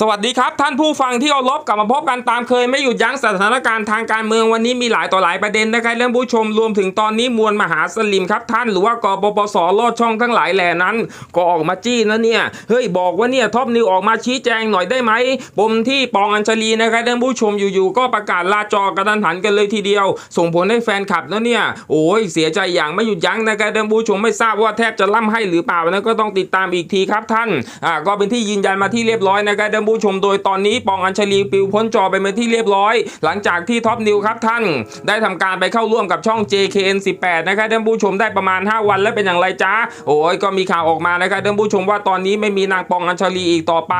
สวัสดีครับ ท่านผู้ฟังที่เคารพกลับมาพบกันตามเคยไม่หยุดยั้งสถานการณ์ทางการเมืองวันนี้มีหลายต่อหลายประเด็นนะครับเรื่องผู้ชมรวมถึงตอนนี้มวลมหาสลิมครับท่านหรือว่ากปปสลอดช่องทั้งหลายแหล่นั้น ก็ออกมาจี้นะเนี่ยเฮ้ยบอกว่าเนี่ยท็อปนิวออกมาชี้แจงหน่อยได้ไหมปมที่ปองอัญชลีนะครับเรื่องผู้ชมอยู่ๆก็ประกาศลาจอกระดันหันกันเลยทีเดียว ส่งผลให้แฟนคลับนะเนี่ยโอ้ยเสียใจอย่างไม่หยุดยั้งนะครับเรื่องผู้ชมไม่ทราบว่าแทบจะล่ำให้หรือเปล่านะก็ต้องติดตามอีกทีครับท่านอ่าก็เป็นที่ยืนยันมาที่เรียบร้อยนะครับผู้ชมโดยตอนนี้ปองอัญชลีปิวพ้นจอไปเป็นที่เรียบร้อย หลังจากที่ท็อปนิวครับท่าน ได้ทำการไปเข้าร่วมกับช่อง JKN 18นะครับท่านผู้ชมได้ประมาณ 5 วันแล้วเป็นอย่างไรจ้าโอ้ยก็มีข่าวออกมานะครับท่านผู้ชมว่าตอนนี้ไม่มีนางปองอัญชลีอีกต่อไป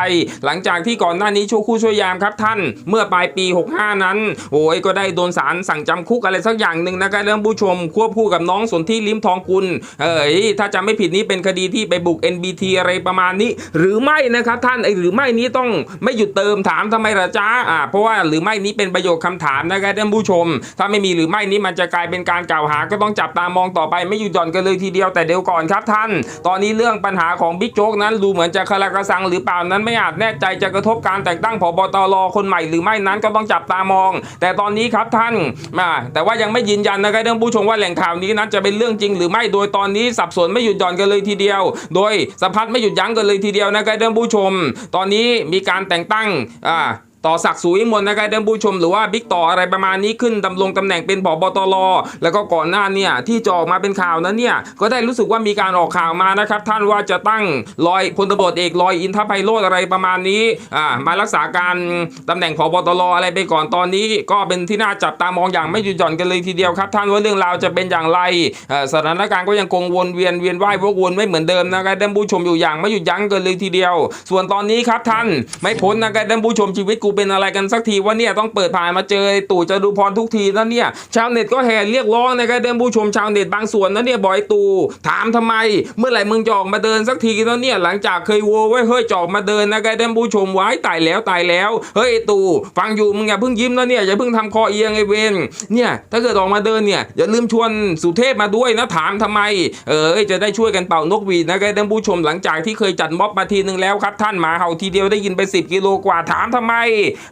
หลังจากที่ก่อนหน้านี้ช่วคู่ช่วยยามครับท่าน เมื่อปลายปี 65 นั้น โอ้ยก็ได้โดนศาลสั่งจำคุกอะไรสักอย่างหนึ่งนะครับท่านผู้ชมควบคู่กับน้องสนที่ลิ้มทองกุลเอ้ยถ้าจำไม่ผิดนี้เป็นคดีที่ไปบุก NBT อะไรประมาณนี้ หรือไม่นะครับท่านไอหรือไม่นี้ต้องไม่หยุดเติมถามทำไมล่ะจ้าอ่าเพราะว่าหรือไม่นี้เป็นประโยคคำถามนะครับท่านผู้ชม ถ้าไม่มีหรือไม่นี้มันจะกลายเป็นการกล่าวหาก็ต้องจับตามองต่อไปไม่หยุดหย่อนกันเลยทีเดียวแต่เดี๋ยวก่อนครับท่าน ตอนนี้เรื่องปัญหาของบิ๊กโจ๊กนั้นดูเหมือนจะคลากระสังหรือเปล่านั้นไม่อาจแน่ใจจะกระทบการแต่งตั้งผบตรคนใหม่หรือไม่นั้นก็ต้องจับตามอง แต่ตอนนี้ครับท่านมาแต่ว่ายังไม่ยืนยันนะครับท่านผู้ชมว่าแหล่งข่าวนี้นั้นจะเป็นเรื่องจริงหรือไม่โดยตอนนี้สับสนไม่หยุดหย่อนกันเลยทีเดียว โดยสะพัดไม่หยุดยั้งกันเลยทีเดียวนะครับท่านผู้ชม ตอนนี้มีการแต่งตั้งอ่า ต่อศักดิ์สุวิมลนะครับท่านผู้ชมหรือว่าบิ๊กต่ออะไรประมาณนี้ขึ้นดำรงตำแหน่งเป็นผบตรแล้วก็ก่อนหน้าเนี่ยที่จะออกมาเป็นข่าวนั้นเนี่ยก็ได้รู้สึกว่ามีการออกข่าวมานะครับท่านว่าจะตั้งลอยพลตำรวจเอกลอยอินทไพโรธอะไรประมาณนี้อ่ามารักษาการตำแหน่งผบตรอะไรไปก่อนตอนนี้ ก็เป็นที่น่าจับตามองอย่างไม่หยุดหย่อนกันเลยทีเดียวครับ ท่านว่าเรื่องราวจะเป็นอย่างไรสถานการณ์ก็ยังคงวนเวียนเวียนว่ายวกวนไม่เหมือนเดิมนะครับท่านผู้ชมอยู่อย่างไม่หยุดยั้งกันเลยทีเดียว ส่วนตอนนี้ครับท่านไม่พ้นนะครับท่านผู้ชมชีวิตกูเป็นอะไรกันสักทีว่าเนี่ยต้องเปิดผ่านมาเจอตู่จตุพรทุกทีนะเนี่ยชาวเน็ตก็แห่เรียกร้องนะครับท่านผู้ชมชาวเน็ตบางส่วนนะเนี่ยบอยตู่ถามทำไม เมื่อไหร่มึงจะออกมาเดินสักทีนะเนี่ยหลังจากเคยโวไว้เฮ้ยจอกมาเดินนะครับท่านผู้ชมไว้ตายแล้วตายแล้วเฮ้ยตู่ฟังอยู่มึงอย่าเพิ่งยิ้มนะเนี่ยอย่าเพิ่งทำคอเอียงไอ้เวนเนี่ยถ้าเกิดออกมาเดินเนี่ยอย่าลืมชวนสุเทพมาด้วยนะถามทำไม เออจะได้ช่วยกันเป่านกหวีดนะครับท่านผู้ชมหลังจากที่เคยจัดม็อบมาทีนึงแล้วครับท่านหมาเห่าทีเดียวได้ยินไป 10 กิโลกว่าถามทำไม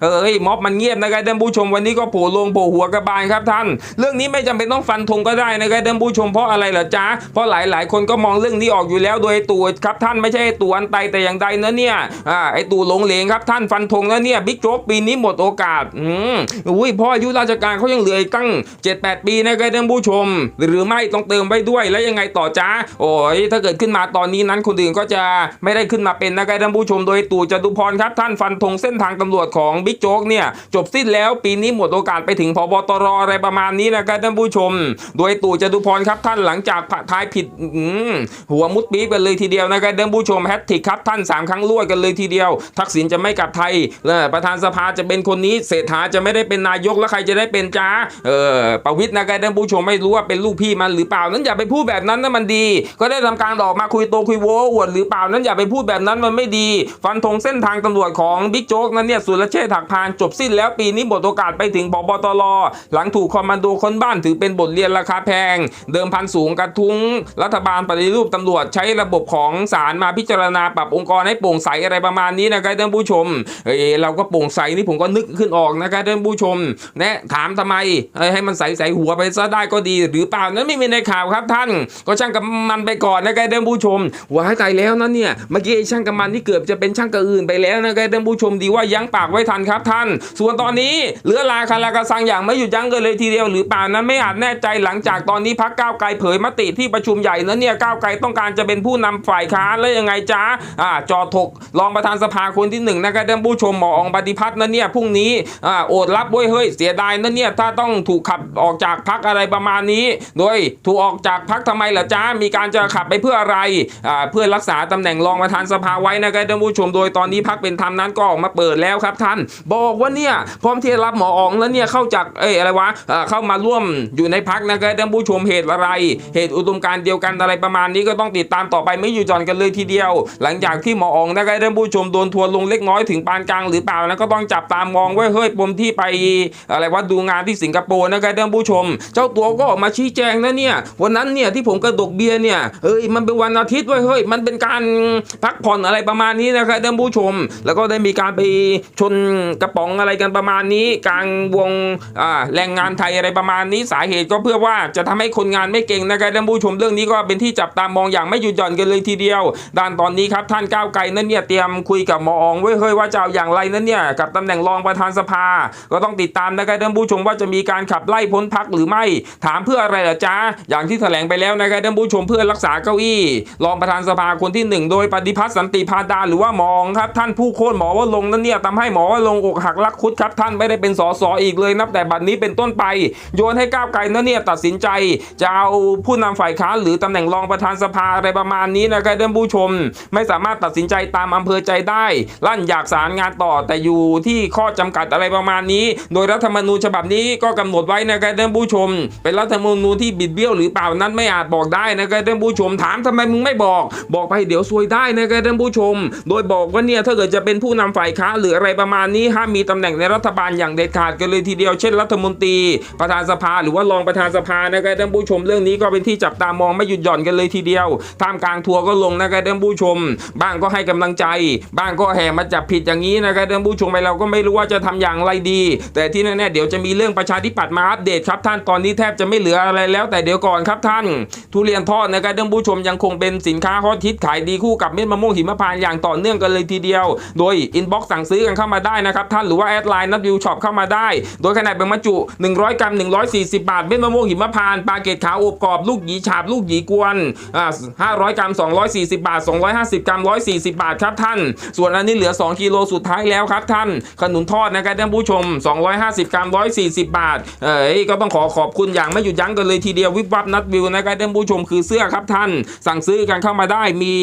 เออม็อบมันเงียบนะครับท่านผู้ชมวันนี้ก็โผล่ลงโผล่หัวกระบาลครับท่าน เรื่องนี้ไม่จำเป็นต้องฟันธงก็ได้นะครับท่านผู้ชมเพราะอะไรล่ะจ๊ะเพราะหลายๆ คนก็มองเรื่องนี้ออกอยู่แล้วโดยตู่ครับท่านไม่ใช่ตู่อันไตแต่อย่างใดนะเนี่ยอ่าไอ้ตู่หลงเหลงครับท่านฟันธงแล้วเนี่ยบิ๊กโจ๊กปีนี้หมดโอกาสอืมอุ้ยพ่ออายุราชการเขายังเหลืออีกตั้ง 7-8 ปีนะครับท่านผู้ชม หรือไม่ต้องเติมไปด้วยแล้วยังไงต่อจ้าโอ้ยถ้าเกิดขึ้นมาตอนนี้นั้นคนอื่นก็จะไม่ได้ขึ้นมาเป็นนะครับท่านผู้ชมโดยตู่จตุพรครับท่านฟันธงเส้นทางตำรวจของสองบิ๊กโจ๊กเนี่ยจบสิ้นแล้วปีนี้หมดโอกาสไปถึงพบตรอะไรประมาณนี้นะครับท่านผู้ชม โดยตู่จตุพรครับท่านหลังจากทายผิดหัวมุดปี๊บกันเลยทีเดียวนะครับท่านผู้ชมแฮตทริกครับท่านสามครั้งรวดกันเลยทีเดียว ทักษิณจะไม่กลับไทยประธานสภาจะเป็นคนนี้เศรษฐาจะไม่ได้เป็นนายกแล้วใครจะได้เป็นจ้าเออประวิตรนะครับท่านผู้ชมไม่รู้ว่าเป็นลูกพี่มันหรือเปล่านั้นอย่าไปพูดแบบนั้นนะมันดี ก็ได้ทำการออกมาคุยโตคุยโวอวดหรือเปล่านั้นอย่าไปพูดแบบนั้นมันไม่ดี ฟันธงเส้นทางตำรวจของบิ๊กโจ๊กนั้นเนี่ยสุรเชษฐ์ถักพานจบสิ้นแล้วปีนี้หมดโอกาสไปถึงบบตรหลังถูกคอมมานโดคนบ้านถือเป็นบทเรียนราคาแพง เดิมพันสูงกระทุ้ง รัฐบาลปฏิรูปตำรวจใช้ระบบของศาลมาพิจารณาปรับองค์กรให้โปร่งใสอะไรประมาณนี้นะครับท่านผู้ชมเอ้ยเราก็โปร่งใสนี่ผมก็นึกขึ้นออกนะครับท่านผู้ชมนะถามทำไมให้มันใสใสหัวไปซะได้ก็ดีหรือเปล่านั้นไม่มีในข่าวครับท่าน ก็ช่างกับมันไปก่อนนะครับท่านผู้ชมว้ายตายแล้วนะเนี่ยเมื่อกี้ช่างกับมันนี่เกือบจะเป็นช่างกับอื่นไปแล้วนะครับท่านผู้ชมดีว่ายั้งปากไว้ทันครับท่าน ส่วนตอนนี้เหลือลาคาราคาซังอย่างไม่หยุดยั้งกันเลยทีเดียวหรือป่านนั้นไม่อาจแน่ใจหลังจากตอนนี้พักก้าวไกลเผยมติที่ประชุมใหญ่นั้นเนี่ยก้าวไกลต้องการจะเป็นผู้นำฝ่ายค้านแล้วยังไงจ้าอ่าจอถกรองประธานสภาคนที่หนึ่งนะครับท่านผู้ชมหมอองปฏิพัฒน์นั้นเนี่ยพรุ่งนี้อ่าโอดรับเว้ยเฮ้ยเสียดายนั่นเนี่ยถ้าต้องถูกขับออกจากพักอะไรประมาณนี้ โดยถูกออกจากพักทำไมล่ะจ้ามีการจะขับไปเพื่ออะไรอ่าเพื่อรักษาตำแหน่งรองประธานสภาไว้นะครับท่านผู้ชมโดยตอนนี้พักเป็นธรรมนั้นก็ออกมาเปิดแล้วครับท่านบอกว่าเนี่ยพร้อมที่จะรับหมออองแล้วเนี่ยเข้าจากเอ้อะไรวะเข้ามาร่วมอยู่ในพักนะครับท่านผู้ชมเหตุอะไร เหตุอุดมการเดียวกันอะไรประมาณนี้ก็ต้องติดตามต่อไปไม่อยู่จอนกันเลยทีเดียว หลังจากที่หมออองนะครับท่านผู้ชมโดนทัวลงเล็กน้อยถึงปานกลางหรือเปล่านะก็ต้องจับตามมองไว้เฮ้ยปมที่ไปอะไรว่าดูงานที่สิงคโปร์นะครับท่านผู้ชม เจ้าตัวก็ออกมาชี้แจงนะเนี่ยวันนั้นเนี่ยที่ผมกระดกเบียร์เนี่ยเอ้ยมันเป็นวันอาทิตย์เว้ยเฮ้ยมันเป็นการพักผ่อนอะไรประมาณนี้นะครับท่านผู้ชม แล้วก็ได้มีการไปชนกระป๋องอะไรกันประมาณนี้กลางวงแรงงานไทยอะไรประมาณนี้สาเหตุก็เพื่อว่าจะทำให้คนงานไม่เก่งนะครับท่านผู้ชมเรื่องนี้ก็เป็นที่จับตามองอย่างไม่หยุดหย่อนกันเลยทีเดียว ด้านตอนนี้ครับท่านก้าวไกลนั่นเนี่ยเตรียมคุยกับหมอองไว้เฮ้ยว่าจะเอาอย่างไรนั่นเนี่ยกับตำแหน่งรองประธานสภา ก็ต้องติดตามนะครับท่านผู้ชมว่าจะมีการขับไล่พ้นพักหรือไม่ ถามเพื่ออะไรล่ะจ๊ะอย่างที่แถลงไปแล้วนะครับท่านผู้ชมเพื่อรักษาเก้าอี้ รองประธานสภาคนที่หนึ่งโดยปฏิพัฒน์สันติพาดาหรือว่าหมอองครับท่านผู้โค่นหมอว่าลงนั่นเนี่ยทำให้หมอว่าลงอกหักรักคุดครับท่านไม่ได้เป็นสสอีกเลยนับแต่บัดนี้เป็นต้นไป โยนให้ก้าวไกลนั่นเนี่ยตัดสินใจ จะเอาผู้นำฝ่ายค้านหรือตำแหน่งรองประธานสภาอะไรประมาณนี้นะครับท่านผู้ชม ไม่สามารถตัดสินใจตามอำเภอใจได้ ลั่นอยากสารงานต่อแต่อยู่ที่ข้อจำกัดอะไรประมาณนี้ โดยรัฐธรรมนูญฉบับนี้ก็กำหนดไว้นะครับท่านผู้ชม เป็นรัฐธรรมนูญที่บิดเบี้ยวหรือเปล่านั้นไม่อาจบอกได้นะครับท่านผู้ชมถามทำไมมึงไม่บอก บอกไปเดี๋ยวซวยได้นะครับท่านผู้ชม โดยบอกว่าเนี่ยถ้าเกิดจะเป็นผู้นำฝ่ายค้านหรืออะไรประมาณนี้ห้ามมีตำแหน่งในรัฐบาลอย่างเด็ดขาดกันเลยทีเดียวเช่นรัฐมนตรี ประธานสภาหรือว่ารองประธานสภานะครับท่านผู้ชมเรื่องนี้ก็เป็นที่จับตามองไม่หยุดหย่อนกันเลยทีเดียวท่ามกลางทัวร์ก็ลงนะครับท่านผู้ชม บ้างก็ให้กำลังใจ บ้างก็แห่มาจับผิดอย่างนี้นะครับท่านผู้ชมไปเราก็ไม่รู้ว่าจะทำอย่างไรดี แต่ที่แน่ๆเดี๋ยวจะมีเรื่องประชาธิปัตย์มาอัปเดตครับท่านตอนนี้แทบจะไม่เหลืออะไรแล้ว แต่เดี๋ยวก่อนครับท่าน ทุเรียนทอดนะครับท่านผู้ชมยังคงเป็นสินค้าฮอตฮิตขายดีคู่กับเม็ดมะม่วงหิมพานต์อย่างต่อเนื่องกันเลยทีเดียว โดยอินบ็อกซ์สั่งซื้อกันเข้ามาได้นะครับท่านหรือว่าแอดไลน์นัดวิวช็อปเข้ามาได้ โดยขนาดแบ่งบรรจุ 100 กรัม 140 บาทเม็ดมะม่วงหิมพานต์ปลาเกตขาวอบกรอบลูกหยีฉาบลูกหยีกวนอ่า500 กรัม 240 บาท 250 กรัม 140 บาทครับท่าน ส่วนอันนี้เหลือ 2กิโลสุดท้ายแล้วครับท่าน ขนุนทอดนะครับท่านผู้ชม 250 กรัม 140 บาท เอ้ยก็ต้องขอขอบคุณอย่างไม่หยุดยั้งกันเลยทีเดียววิบวับนัดวิวนะครับท่านผู้ชมคือเสื้อครับท่าน สั่งซื้อกันเข้ามาได้มี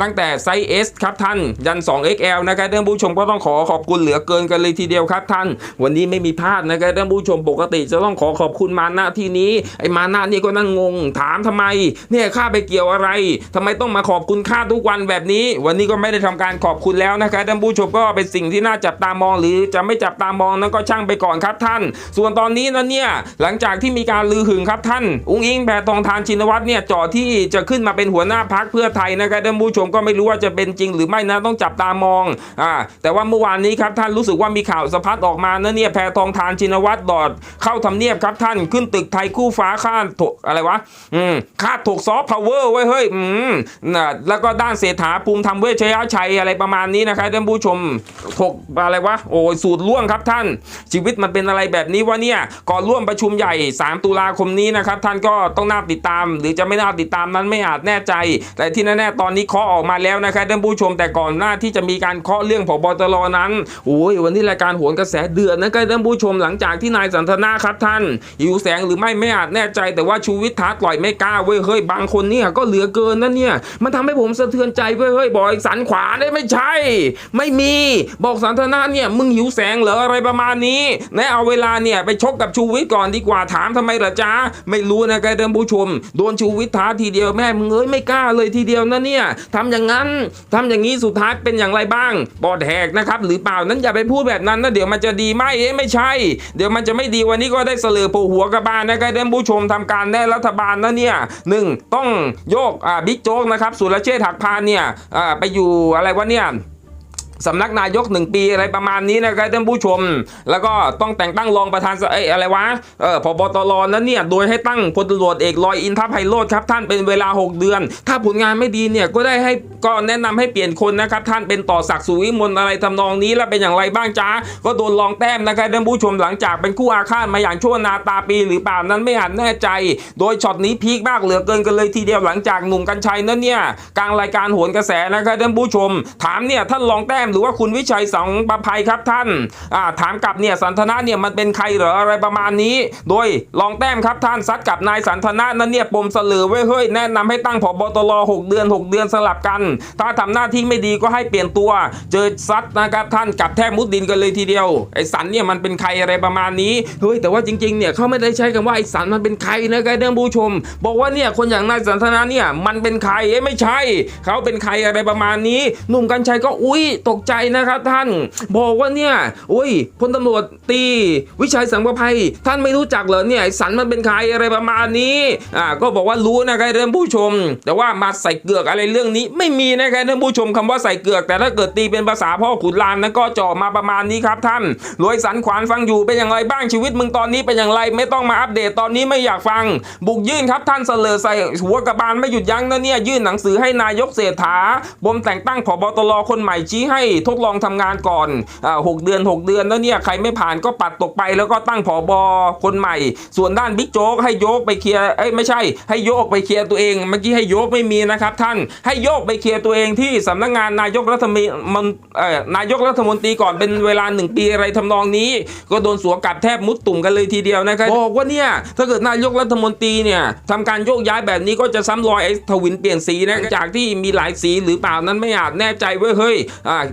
ตั้งแต่ไซส์ S ครับท่านยัน 2XL นะครับท่านผู้ชมก็ต้องขอขอบคุณเหลือเกินกันเลยทีเดียวครับท่าน วันนี้ไม่มีพลาดนะครับท่านผู้ชมปกติจะต้องขอขอบคุณมานะที่นี้ ไอ้มานะนี่ก็นั่งงง ถามทำไม เนี่ยข้าไปเกี่ยวอะไรทำไมต้องมาขอบคุณข้าทุกวันแบบนี้ วันนี้ก็ไม่ได้ทำการขอบคุณแล้วนะครับท่านผู้ชมก็เป็นสิ่งที่น่าจับตามองหรือจะไม่จับตามองนั้นก็ช่างไปก่อนครับท่าน ส่วนตอนนี้นะเนี่ยหลังจากที่มีการลือหึงครับท่าน อุ้งอิงแพทองทานชินวัตรเนี่ยจ่อที่จะขึ้นมาเป็นหัวหน้าพักเพื่อไทยนะครับท่านผู้ชมก็ไม่รู้ว่าจะเป็นจริงหรือไม่นะต้องจับตามองอ่าแต่ว่าเมื่อวานนี้ครับท่านรู้สึกว่ามีข่าวสะพัดออกมานะเนี่ยแพทองทานชินวัตรดอด เข้าทำเนียบครับท่านขึ้นตึกไทยคู่ฟ้าข้าถกอะไรวะอืมคาถกซอฟต์พาวเวอร์ไว้เฮ้ยอืมนะแล้วก็ด้านเศรษฐาภูมิธรรมเวชยชัยอะไรประมาณนี้นะครับท่านผู้ชมถกอะไรวะโอ้ยสูตรล่วงครับท่าน ชีวิตมันเป็นอะไรแบบนี้วะเนี่ยก่อนร่วมประชุมใหญ่ 3 ตุลาคมนี้นะครับท่านก็ต้องน่าติดตาม หรือจะไม่น่าติดตามนั้นไม่อาจแน่ใจ แต่ที่แน่ๆตอนนี้เคาะออกมาแล้วนะครับท่านผู้ชมแต่ก่อนหน้าที่จะมีการเคาะเรื่องผบตรนั้นโอ้ยวันนี้รายการโหนกระแสเดือดนะครับท่านผู้ชมหลังจากที่นายสันทนาครับท่านหิวแสงหรือไม่ไม่อาจแน่ใจ แต่ว่าชูวิทย์ท้าต่อยไม่กล้าเว้ยเฮ้ยบางคนเนี่ยก็เหลือเกินนะเนี่ย มันทำให้ผมสะเทือนใจเว้ยเฮ้ยบอกสันขวาได้ไม่ใช่ ไม่มี บอกสันทนาเนี่ยมึงหิวแสงเหรออะไรประมาณนี้นะเอาเวลาเนี่ยไปชกกับชูวิทย์ก่อนดีกว่าถามทำไมล่ะจ๊ะไม่รู้นะแกเดิมผู้ชม โดนชูวิทย์ท้าทีเดียวแม่มึงเอ้ยไม่กล้าเลยทีเดียวนะเนี่ยทำอย่างนั้นทำอย่างนี้สุดท้ายเป็นอย่างไรบ้างปอดแหกนะครับหรือเปล่านั้นอย่าไปพูดแบบนั้นนะเดี๋ยวมันจะดีไหมเอ๊ะไม่ใช่ เดี๋ยวมันจะไม่ดีวันนี้ก็ได้เสลือปูหัวกระบาลนะครับท่านผู้ชมทำการแน่รัฐบาลนะเนี่ยหนึ่งต้องโยกอ่าบิ๊กโจ๊กนะครับสุรเชษฐ์หักพานเนี่ยอ่าไปอยู่อะไรวะเนี่ย สำนักนายกหนึ่งปีอะไรประมาณนี้นะครับท่านผู้ชม แล้วก็ต้องแต่งตั้งรองประธานสเอ้อะไรวะเออพบตรนั้นเนี่ยโดยให้ตั้งพลตำรวจเอกลอยอินทไพโรธครับท่านเป็นเวลา 6 เดือน ถ้าผลงานไม่ดีเนี่ยก็ได้ให้ก็แนะนำให้เปลี่ยนคนนะครับท่านเป็นต่อศักดิ์สุวิมลอะไรทำนองนี้แล้วเป็นอย่างไรบ้างจ้าก็โดนลองแต้มนะครับท่านผู้ชมหลังจากเป็นคู่อาฆาตมาอย่างชั่วนาตาปีหรือเปล่านั้นไม่อาจแน่ใจ โดยช็อตนี้พีคมากเหลือเกินกันเลยทีเดียวหลังจากหนุ่มกัญชัยนั้นเนี่ยกลางรายการโหนกระแสนะครับท่านผู้ชม ถามเนี่ยท่านลองแต้มหรือว่าคุณวิชัยสองประภัยครับท่านาถามกลับเนี่ยสันทนะเนี่ยมันเป็นใครหรออะไรประมาณนี้ โดยรองแต้มครับท่านซัดกับนายสันทนะนั้นเนี่ยปมเสลือไว้เฮ้ยแนะนำให้ตั้งผบตร6เดือน 6 เดือนสลับกัน ถ้าทำหน้าที่ไม่ดีก็ให้เปลี่ยนตัว เจอซัดนะครับท่านกับแทบมุดดินกันเลยทีเดียวไอ้สันเนี่ยมันเป็นใครอะไรประมาณนี้เฮ้ยแต่ว่าจริงๆเนี่ยเขาไม่ได้ใช้คำว่าไอ้สันมันเป็นใครนะครับท่านผู้ชม บอกว่าเนี่ยคนอย่างนายสันทนาเนี่ยมันเป็นใครเอ้ไม่ใช่เขาเป็นใครอะไรประมาณนี้ หนุ่มกัญชัยก็อุ้ยตกใจนะครับท่าน บอกว่าเนี่ยอุ้ยพลตำรวจตีวิชัยสังประภัย ท่านไม่รู้จักเหรอเนี่ยสันมันเป็นใครอะไรประมาณนี้อ่าก็บอกว่ารู้นะครับท่านผู้ชม แต่ว่ามาใส่เกลือกอะไรเรื่องนี้ ไม่มีนะครับท่านผู้ชมคำว่าใส่เกลือก แต่ถ้าเกิดตีเป็นภาษาพ่อขุนรามนั้นก็จ่อมาประมาณนี้ครับท่านรวยสันขวานฟังอยู่เป็นอย่างไรบ้างชีวิตมึงตอนนี้เป็นอย่างไรไม่ต้องมาอัปเดตตอนนี้ไม่อยากฟัง บุกยื่นครับท่านเสลอใส่หัวกระบาลไม่หยุดยั้งนะเนี่ยยื่นหนังสือให้นายกเศรษฐาบมแต่งตั้งผบตรคนใหม่ชี้ให้ทดลองทำงานก่อนหกเดือนหกเดือนแล้วเนี่ยใครไม่ผ่านก็ปัดตกไปแล้วก็ตั้งผบคนใหม่ ส่วนด้านบิ๊กโจ๊กให้โยกไปเคลียร์เอ้ยไม่ใช่ ให้โยกไปเคลียร์ตัวเอง เมื่อกี้ให้โยกไม่มีนะครับท่านให้โยกไปเคลียร์ตัวเองที่สำนักงานนายกรัฐมนตรีนายกรัฐมนตรีก่อนเป็นเวลาหนึ่งปีอะไรทำนองนี้ ก็โดนสวกลับแทบมุดตุ่มกันเลยทีเดียวนะครับบอกว่าเนี่ยถ้าเกิดนายกรัฐมนตรีเนี่ยทำการโยกย้ายแบบนี้ก็จะซ้ำรอยไอ้ทวินเปลี่ยนสีนะจากที่มีหลายสีหรือเปล่านั้นไม่อาจแน่ใจเว้ยเฮ้ย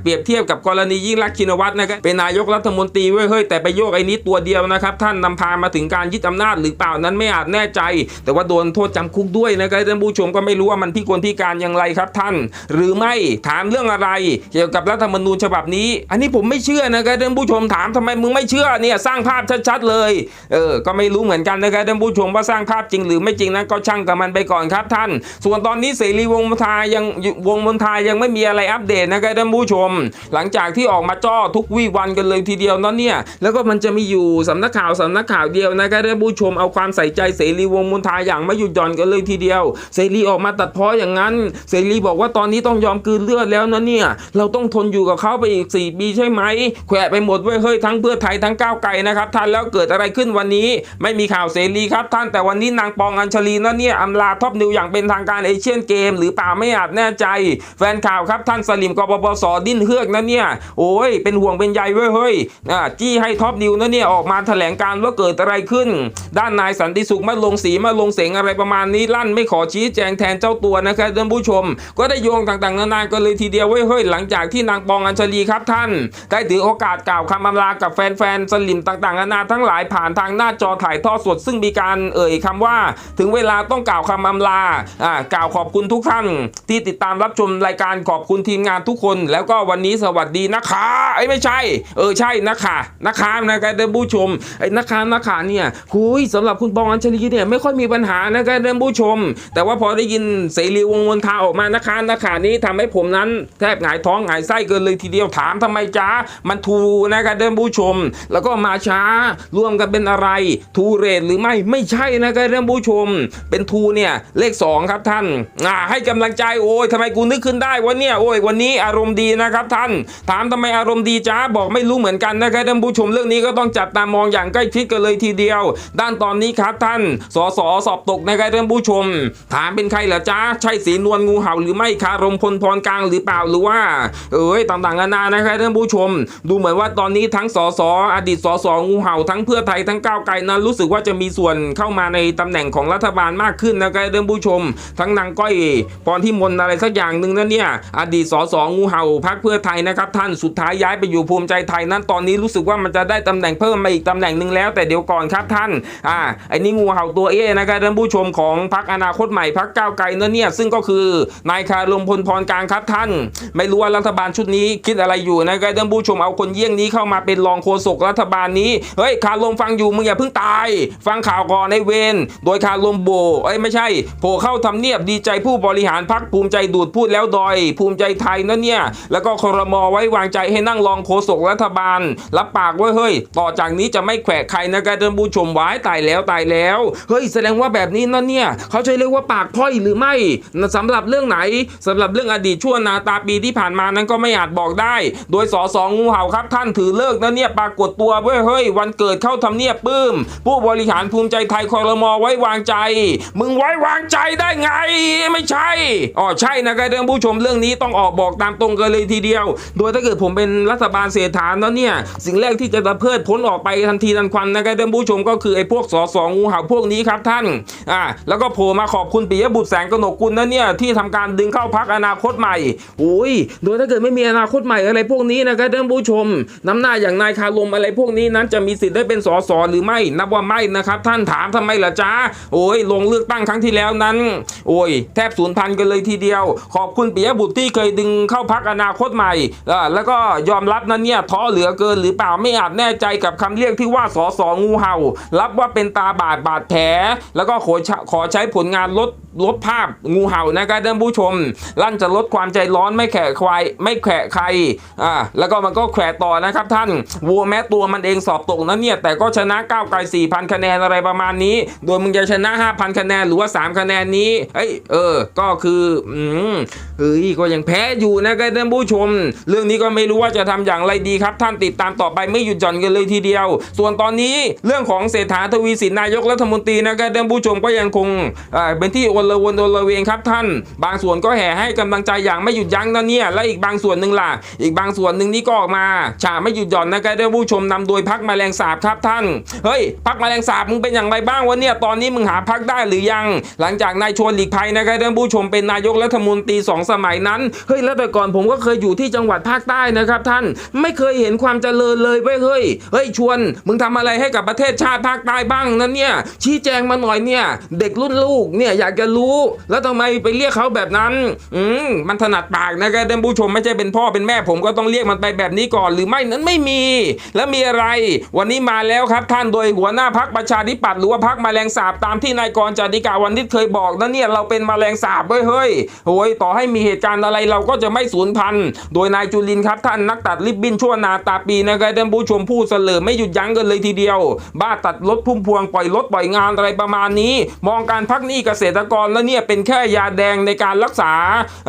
เปรียบเทียบกับกรณียิ่งรักชินวัตรนะครับเป็นนายกรัฐมนตรีเว้ยเฮ้ยแต่ไปโยกไอ้นี้ตัวเดียวนะครับท่านนำพามาถึงการยึดอำนาจหรือเปล่านั้นไม่อาจแน่ใจ แต่ว่าโดนโทษจำคุกด้วยนะครับท่านผู้ชมก็ไม่รู้ว่ามันพิกลพิการอย่างไรครับท่าน หรือไม่ถามเรื่องอะไร เกี่ยวกับรัฐธรรมนูญฉบับนี้ อันนี้ผมไม่เชื่อนะครับท่านผู้ชมถามทำไมมึงไม่เชื่อเนี่ยสร้างภาพชัดๆเลยเออก็ไม่รู้เหมือนกันนะครับท่านผู้ชมว่าสร้างภาพจริงหรือไม่จริงนั้นก็ช่างกับมันไปก่อนครับท่าน ส่วนตอนนี้เสรีวงศ์มนทายังวงศ์มนทายังไม่มีอะไรอัปเดตนะครับท่านผู้ชมหลังจากที่ออกมาจ้อทุกวี่วันกันเลยทีเดียวนั้นเนี่ยแล้วก็มันจะมีอยู่สำนักข่าวสำนักข่าวเดียวนะครับท่านผู้ชมเอาความใส่ใจเสรีวงศ์มนทาอย่างไม่หยุดหย่อนกันเลยทีเดียว เสรีออกมาตัดพ้ออย่างนั้น เสรีบอกว่าตอนนี้ต้องยอมกืนเลือดแล้วนะเนี่ยเราต้องทนอยู่กับเขาไปอีก 4 ปีใช่ไหมแขวะไปหมดเว้ยเฮ้ยทั้งเพื่อไทยทั้งก้าวไกลนะครับท่านแล้วเกิดอะไรขึ้นวันนี้ ไม่มีข่าวเสรีครับท่านแต่วันนี้นางปองอัญชลีนั่นเนี่ยอำลาท็อปนิวอย่างเป็นทางการเอเชียนเกม หรือเปล่าไม่อาจแน่ใจ แฟนข่าวครับท่านสลิมกบปสดิ้นเฮือกนั่นเนี่ยโอ้ยเป็นห่วงเป็นใยเว้ยเฮ้ยจี้ให้ท็อปนิวนั่นเนี่ยออกมาแถลงการว่าเกิดอะไรขึ้น ด้านนายสันติสุขมาลงสีมาลงเสงอะไรประมาณนี้ลั่นไม่ขอชี้แจงแทนเจ้าตัวนะครับท่านผู้ชม ก็ได้โยงต่างๆ นานากันเลยทีเดียวเว้ยเฮ้ยหลังจากที่นางปองอัญชลีครับท่าน ได้ถือโอกาสกล่าวคำอำลากับแฟนๆสลิมต่างๆนานาทั้งหลายผ่านทางหน้าจอถ่ายทอดสดซึ่งมีการเอ่ยคำว่า ถึงเวลาต้องกล่าวคำอำลาอ่ากล่าวขอบคุณทุกท่าน ที่ติดตามรับชมรายการขอบคุณทีมงานทุกคน แล้วก็วันนี้สวัสดีนะคะไอ้ไม่ใช่ เออใช่นะคะนะคะนะครับท่านผู้ชมไอ้นะคะนะคะเนี่ยคุยสำหรับคุณปองอัญชลีเนี่ยไม่ค่อยมีปัญหานะครับท่านผู้ชม แต่ว่าพอได้ยินเสรีวงศ์มนทาออกมานะคะนะคะนี้ทำให้ผมนั้นแทบหงายท้องหงายไส้เกินเลยทีเดียวถามทำไมจ้ามันทูนะครับท่านผู้ชม แล้วก็มาช้าร่วมกันเป็นอะไร ทูเรทหรือไม่ไม่ใช่นะครับท่านผู้ชม เป็นทูเนี่ยเลข 2 ครับท่านอ่าให้กำลังใจโอ้ยทำไมกูนึกขึ้นได้วะเนี่ยโอ้ยวันนี้อารมณ์ดีนะครับครับท่าน ถามทำไมอารมณ์ดีจ้าบอกไม่รู้เหมือนกันนะครับท่านผู้ชมเรื่องนี้ก็ต้องจับตามองอย่างใกล้ชิดกันเลยทีเดียว ด้านตอนนี้ครับท่าน สสสอบตกนะครับท่านผู้ชม ถามเป็นใครเหรอจ้าใช่สีนวลงูเห่าหรือไม่คารมพลพรกลางหรือเปล่าหรือว่า เอ้ยต่างๆนานานะครับท่านผู้ชม ดูเหมือนว่าตอนนี้ทั้งสสอดีตสสงูเห่าทั้งเพื่อไทยทั้งก้าวไกลนั้นรู้สึกว่าจะมีส่วนเข้ามาในตำแหน่งของรัฐบาลมากขึ้นนะครับท่านผู้ชม ทั้งนางก้อยพรที่มนอะไรสักอย่างหนึ่งนั่นเนี่ย อดีตสสงูเห่าพักเพื่อไทยนะครับท่านสุดท้ายย้ายไปอยู่ภูมิใจไทยนั้นตอนนี้รู้สึกว่ามันจะได้ตำแหน่งเพิ่มมาอีกตำแหน่งหนึ่งแล้ว แต่เดี๋ยวก่อนครับท่านอ่าไอ้นี่งูเห่าตัวเอนะครับท่านผู้ชมของพักอนาคตใหม่พักก้าวไกลนั่นเนี่ยซึ่งก็คือนายคารมพลพรกลางครับท่าน ไม่รู้ว่ารัฐบาลชุดนี้คิดอะไรอยู่นะครับท่านผู้ชมเอาคนเยี่ยงนี้เข้ามาเป็นรองโฆษกรัฐบาลนี้เฮ้ยคารมฟังอยู่มึงอย่าเพิ่งตาย ฟังข่าวก่อนในเวรโดยคารมโบเอ้ยไม่ใช่โผล่เข้าทำเนียบดีใจผู้บริหารพักภูมิใจดูดพูดแล้วดอย ภูมิใจไทยนั่นเนี่ยแล้วก็ครมไว้วางใจให้นั่งรองโฆษกรัฐบาล รับปากไว้เฮ้ย ต่อจากนี้จะไม่แขวะใครนะครับท่านผู้ชมไว้ตายแล้วตายแล้ว เฮ้ยแสดงว่าแบบนี้นั่นเนี่ยเขาจะเรียกว่าปากพร่อยหรือไม่สำหรับเรื่องไหนสำหรับเรื่องอดีตชั่วนาตาปีที่ผ่านมานั้นก็ไม่อาจบอกได้ โดยสอสองงูเห่าครับท่านถือเลิกนั่นเนี่ยปรากฏตัวเว้ยเฮ้ย วันเกิดเข้าทำเนียบปื้ม ผู้บริหารภูมิใจไทยคอรมอไว้วางใจ มึงไว้วางใจได้ไง ไม่ใช่อ๋อใช่นะครับท่านผู้ชมเรื่องนี้ต้องออกบอกตามตรงกันเลยทีเดียว โดยถ้าเกิดผมเป็นรัฐบาลเศรษฐาแล้วเนี่ย สิ่งแรกที่จะตะเพิดพ้นออกไปทันทีทันควันนะครับท่านผู้ชมก็คือไอ้พวกสสงูเห่าพวกนี้ครับท่านอ่าแล้วก็โผล่มาขอบคุณปิยบุตรแสงกนกกุลนะเนี่ยที่ทำการดึงเข้าพักอนาคตใหม่โอ้ยโดยถ้าเกิดไม่มีอนาคตใหม่อะไรพวกนี้นะครับท่านผู้ชมน้ำหน้าอย่างนายคารมอะไรพวกนี้นั้นจะมีสิทธิ์ได้เป็นสสหรือไม่นับว่าไม่นะครับ ท่านถามทำไมล่ะจ๊ะโอ้ยลงเลือกตั้งครั้งที่แล้วนั้น โอ้ย แทบสูญพันธุ์กันเลยทีเดียว ขอบคุณปิยบุตรที่เคยดึงเข้าพักอนาคตใหม่ แล้วก็ยอมรับนะเนี่ยท้อเหลือเกินหรือเปล่าไม่อาจแน่ใจกับคำเรียกที่ว่าสสงูเห่า รับว่าเป็นตาบาดบาดแผล แล้วก็ขอขอใช้ผลงานลดลดภาพงูเห่านะครับท่านผู้ชม ลั่นจะลดความใจร้อนไม่แขะควายไม่แขะใครอ่าแล้วก็มันก็แขวะต่อนะครับท่านวัวแม้ตัวมันเองสอบตกนะเนี่ยแต่ก็ชนะก้าวไกล4,000 คะแนนอะไรประมาณนี้ โดยมึงจะชนะ 5,000 คะแนนหรือว่า 3 คะแนนนี้เอ้ยเออ ก็คืออืมเฮ้ยก็ยังแพ้อยู่นะครับท่านผู้ชมเรื่องนี้ก็ไม่รู้ว่าจะทำอย่างไรดีครับ ท่านติดตามต่อไปไม่หยุดหย่อนกันเลยทีเดียว ส่วนตอนนี้เรื่องของเศรษฐาทวีสินนายกรัฐมนตรีนะครับท่านผู้ชมก็ยังคงเป็นที่โอลวนโอลเวงครับท่าน บางส่วนก็แห่ให้กำลังใจอย่างไม่หยุดยั้งนะเนี่ยและอีกบางส่วนหนึ่งล่ะ อีกบางส่วนหนึ่งนี่ก็ออกมาฉาไม่หยุดหย่อนนะครับท่านผู้ชมนำโดยพักแมลงสาบครับท่านเฮ้ยพักแมลงสาบมึงเป็นอย่างไรบ้างวะเนี่ยตอนนี้มึงหาพักได้หรือยัง หลังจากนายชวนหลีกภัยนะครับท่านผู้ชมเป็นนายกรัฐมนตรีสองสมัยนั้นเฮ้ยแล้วแต่ก่อนผมก็เคยอยู่ที่จังหวัดภาคใต้นะครับท่านไม่เคยเห็นความเจริญเลยเว้ยเฮ้ยเฮ้ยชวน มึงทำอะไรให้กับประเทศชาติภาคใต้บ้างนั้นเนี่ยชี้แจงมาหน่อยเนี่ย เด็กรุ่นลูกเนี่ยอยากจะรู้ แล้วทำไมไปเรียกเขาแบบนั้น อืมมันถนัดปากนะครับท่านผู้ชมไม่ใช่เป็นพ่อเป็นแม่ ผมก็ต้องเรียกมันไปแบบนี้ก่อนหรือไม่นั้นไม่มี แล้วมีอะไร วันนี้มาแล้วครับท่านโดยหัวหน้าพักประชาธิปัตย์หรือว่าพักมแมลงสาบตามที่นายกรจติกาวันนี้เคยบอกนะเนี่ยเราเป็นมแมลงสาบเว้ยเฮ้ยโอ้ยต่อให้มีเหตุการณ์อะไรเราก็จะไม่สูญพันธุ์โดยนายจุลินครับท่านนักตัดริบบินชั่วนาตาปีนะครับท่านผู้ชมผู้เสลอไม่หยุดยั้งกันเลยทีเดียว บ้าตัดรถพุ่มพวงปล่อยรถปล่อยงานอะไรประมาณนี้ มองการพักหนี้เกษตรกรแล้วเนี่ยเป็นแค่ยาแดงในการรักษา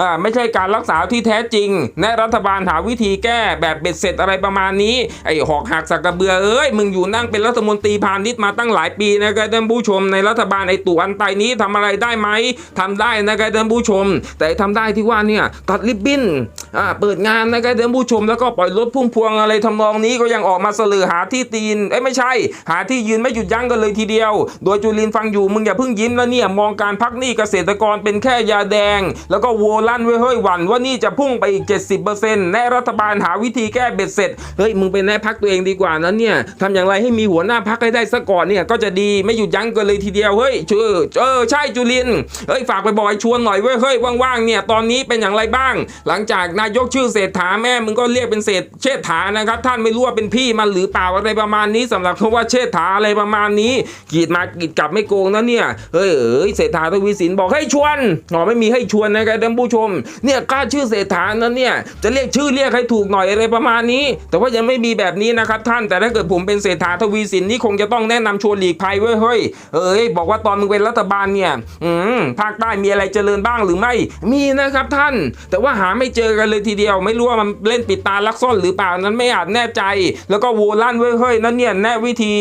อ่าไม่ใช่การรักษาที่แท้จริงแนะรัฐบาลหาวิธีแก้แบบเบ็ดเสร็จอะไรประมาณนี้ไอ้หอกหักสักกระเบือเอ้ยมึงอยู่นั่งเป็นรัฐมนตรีพาณิชย์มาตั้งหลายปีนะครับท่านผู้ชมในรัฐบาลไอ้ตู่อันไตนี้ทำอะไรได้ไหมทำได้นะครับท่านผู้ชม แต่ทำได้ที่ว่าเนี่ยตัดริบบิ้นอ่าเปิดงานนะครับท่านผู้ชมแล้วก็ปล่อยรถพุ่มพวงอะไรทำนองนี้ก็ยังออกมาเสลือหาที่ตีนเอ้ยไม่ใช่ หาที่ยืนไม่หยุดยั้งกันเลยทีเดียว โดยจุลินฟังอยู่มึงอย่าเพิ่งยิ้มนะเนี่ยมองการพักหนี้เกษตรกรเป็นแค่ยาแดง แล้วก็โวลั่นไว้เฮ้ยหวั่นว่านี่จะพุ่งไปอีก 70%แน่รัฐบาลหาวิธีแก้เบ็ดเสร็จเฮ้ยมึงเป็นแน่พักตัวเองดีกว่านั้นเนี่ยทำอย่างไรให้มีหัวหน้าพักให้ได้ซะก่อนเนี่ยก็จะดีไม่หยุดยั้งกันเลยทีเดียวเฮ้ยเออเออใช่จุลินเฮ้ยฝากไปบอกไอ้ชวนหน่อยเว้ยเฮ้ยว่างๆเนี่ยตอนนี้เป็นอย่างไรบ้าง หลังจากนายกชื่อเศรษฐาแม่มึงก็เรียกเป็นเศรษเชษฐานะครับ ท่านไม่รู้ว่าเป็นพี่มันหรือเปล่าอะไรประมาณนี้สำหรับคำว่าเชษฐาอะไรประมาณนี้กีดมากีดกลับไม่โกงนะเนี่ยเฮ้ยเอ้ยเศรษฐาทวีสินบอกให้ชวนอ๋อไม่มีให้ชวนนะครับท่านผู้ชม เนี่ยกล้าชื่อเศรษฐานั้นเนี่ยจะเรียกชื่อเรียกให้ถูกหน่อยอะไรประมาณนี้ แต่ว่ายังไม่มีแบบนี้นะครับท่านแต่ถ้าเกิดผมเป็นเศรษฐาทวีสินนี่คงจะต้องแนะนำชวนหลีกภัยเว้ยเฮ้ยเอ้ยบอกว่าตอนมึงเป็นรัฐบาลเนี่ยอืมภาคใต้มีอะไรเจริญบ้างหรือไม่ มีนะครับท่าน แต่ว่าหาไม่เจอกันเลยทีเดียว ไม่รู้ว่ามันเล่นปิดตาลักซ่อนหรือเปล่านั้นไม่อาจแน่ใจ แล้วก็โวลั่นเว้ยเฮ้ยนั่นเนี่ยแน่วิธี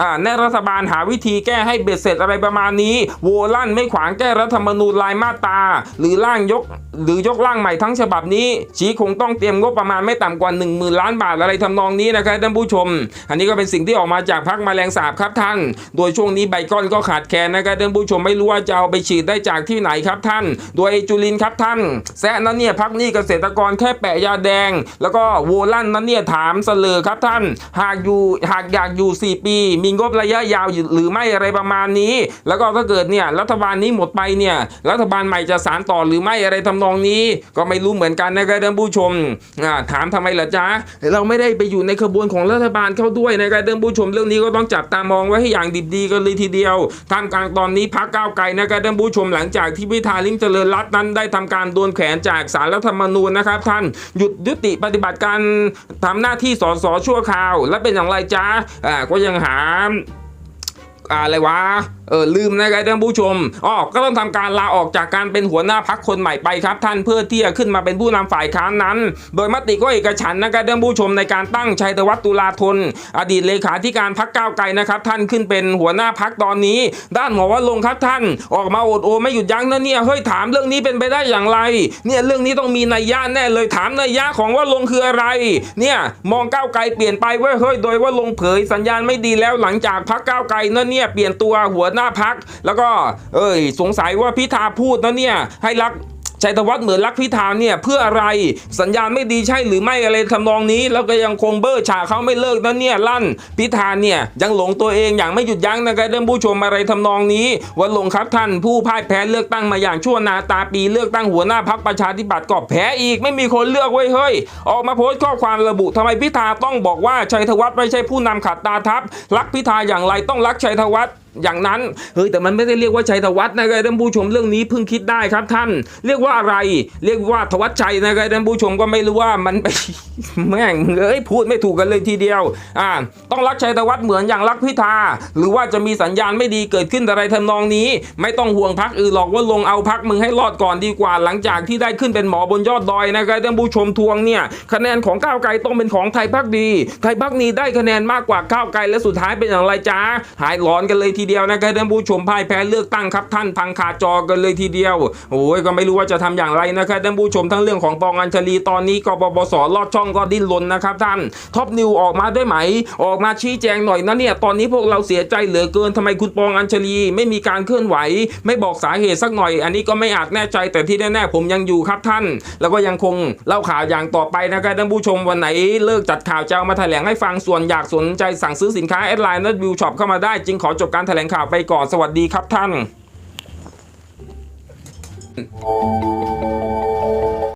อ่าแน่รัฐบาลหาวิธีแก้ให้เบ็ดเสร็จอะไรประมาณนี้โวลั่นไม่ขวางแก้รัฐธรรมนูญรายมาตราหรือร่างยก หรือยกร่างใหม่ทั้งฉบับนี้ ชี้คงต้องเตรียมงบประมาณไม่ต่ำกว่า 1 0,000 ล้านบาทอะไรทำนองนี้นะครับท่านผู้ชม อันนี้ก็เป็นสิ่งที่ออกมาจากพักแมลงสาบครับท่าน โดยช่วงนี้ใบก้อนก็ขาดแคลนนะครับท่านผู้ชมไม่รู้ว่าจะเอาไปฉีดได้จากที่ไหนครับท่าน โดยไอจุลินครับท่านแซะนั้นเนี่ยพักนี้เกษตรกรแค่แปะยาแดง แล้วก็โวลั่นนั้นเนี่ยถามเสลอครับท่าน หากอยู่หากอยากอยู่ 4 ปี มีงบระยะยาวหรือไม่อะไรประมาณนี้ แล้วก็ถ้าเกิดเนี่ยรัฐบาลนี้หมดไปเนี่ยรัฐบาลใหม่จะสานต่อหรือไม่อะไรทำนองนี้ ก็ไม่รู้เหมือนกันนะครับท่านผู้ชมถามทำไมล่ะจ๊ะเราไม่ได้ไปอยู่ในขบวนของรัฐบาลเข้าด้วยนะครับท่านผู้ชมเรื่องนี้ก็ต้องจับตามองไว้ให้อย่างดิบดีกันเลยทีเดียวท่ามกลางตอนนี้พักก้าวไกลนะครับท่านผู้ชมหลังจากที่พิธาลิมเจริญรัตน์นั้นได้ทำการโดนแขวนจากสารรัฐธรรมนูญนะครับท่านหยุดยุติปฏิบัติการทำหน้าที่สสชั่วคราว และเป็นอย่างไรจ้าอ่าก็ยังหาอะไรวะเออลืมนะครับท่านผู้ชมอ๋อก็ต้องทำการลาออกจากการเป็นหัวหน้าพักคนใหม่ไปครับท่านเพื่อที่จะขึ้นมาเป็นผู้นำฝ่ายค้านนั้น โดยมติก็เอกฉันนะครับท่านผู้ชมในการตั้งชัยธวัฒน์ตุลาธน อดีตเลขาธิการพักก้าวไกลนะครับ ท่านขึ้นเป็นหัวหน้าพักตอนนี้ ด้านหมอว่าลงครับท่าน ออกมาโอดโอไม่หยุดยั้งนะเนี่ยเฮ้ยถามเรื่องนี้เป็นไปได้อย่างไร เนี่ยเรื่องนี้ต้องมีนัยยะแน่เลยถามนัยยะของว่าลงคืออะไร เนี่ยมองก้าวไกลเปลี่ยนไปเว้ยเฮ้ยโดยว่าลงเผยสัญญาณไม่ดีแล้วหลังจากพักก้าวไกลนั่นเนี่ยเปลี่ยนตัวหัวหน้าพัก แล้วก็เอ้ยสงสัยว่าพิธาพูดนะเนี่ยให้รัก ชัยธวัฒน์เหมือนรักพิธาเนี่ยเพื่ออะไรสัญญาณไม่ดีใช่หรือไม่อะไรทำนองนี้ แล้วก็ยังคงเบอร์ฉาเขาไม่เลิกนะเนี่ยลั่น พิธาเนี่ยยังหลงตัวเองอย่างไม่หยุดยั้งนะครับท่านผู้ชมอะไรทำนองนี้วันลงครับท่านผู้พ่ายแพ้เลือกตั้งมาอย่างชั่วนาตาปีเลือกตั้งหัวหน้าพักประชาธิปัตย์ก็แพ้อีกไม่มีคนเลือกไว้ยเฮ้ยออกมาโพสต์ข้อความระบุทำไมพิธาต้องบอกว่าชัยธวัฒน์ไม่ใช่ผู้นำขัดตาทัพรักพิธาอย่างไรต้องรักชัยธวัฒน์อย่างนั้นเฮ้ยแต่มันไม่ได้เรียกว่าชัยธวัฒน์นะครับท่านผู้ชมเรื่องนี้เพิ่งคิดได้ครับท่านเรียียกว่าอะไร เรียกว่าธวัชชัยนะครับท่านผู้ชมก็ไม่รู้ว่ามันไปแม่งเอ้ยพูดไม่ถูกกันเลยทีเดียวอ่าต้องรักชัยธวัฒน์เหมือนอย่างรักพิธา หรือว่าจะมีสัญญาณไม่ดีเกิดขึ้นอะไรทำนองนี้ ไม่ต้องห่วงพักอื่นหรอกว่าลงเอาพักมึงให้รอดก่อนดีกว่า หลังจากที่ได้ขึ้นเป็นหมอบนยอดดอยนะครับท่านผู้ชมทวงเนี่ยคะแนนของก้าวไกลต้องเป็นของไทยพักดี ไทยพักดีได้คะแนนมากกว่าก้าวไกลและสุดท้ายเป็นอย่างไรจ้าหายร้อนกันเลยทีเดียวนะครับท่านผู้ชมพ่ายแพ้เลือกตั้งครับท่านพังขาจอกันเลยทีเดียวโอ้ยก็ไม่รู้ว่าจะทำอย่างไรนะครับท่านผู้ชมทั้งเรื่องของปองอัญชลีตอนนี้กปปสลอดช่องก็ดิ้นรนนะครับท่านท็อปนิวออกมาได้ไหม ออกมาชี้แจงหน่อยนะเนี่ยตอนนี้พวกเราเสียใจเหลือเกินทำไมคุณปองอัญชลี ไม่มีการเคลื่อนไหว ไม่บอกสาเหตุสักหน่อย อันนี้ก็ไม่อาจแน่ใจแต่ที่แน่ๆผมยังอยู่ครับท่าน แล้วก็ยังคงเล่าข่าวอย่างต่อไปนะครับท่านผู้ชมวันไหนเลิกจัดข่าวจะเอามาแถลงให้ฟังส่วนอยากสนใจสั่งซื้อสินค้าแอดไลน์นัดวิวช็อปเข้ามาได้ จึงขอจบการแถลงข่าวไปก่อนสวัสดีครับท่าน ああ。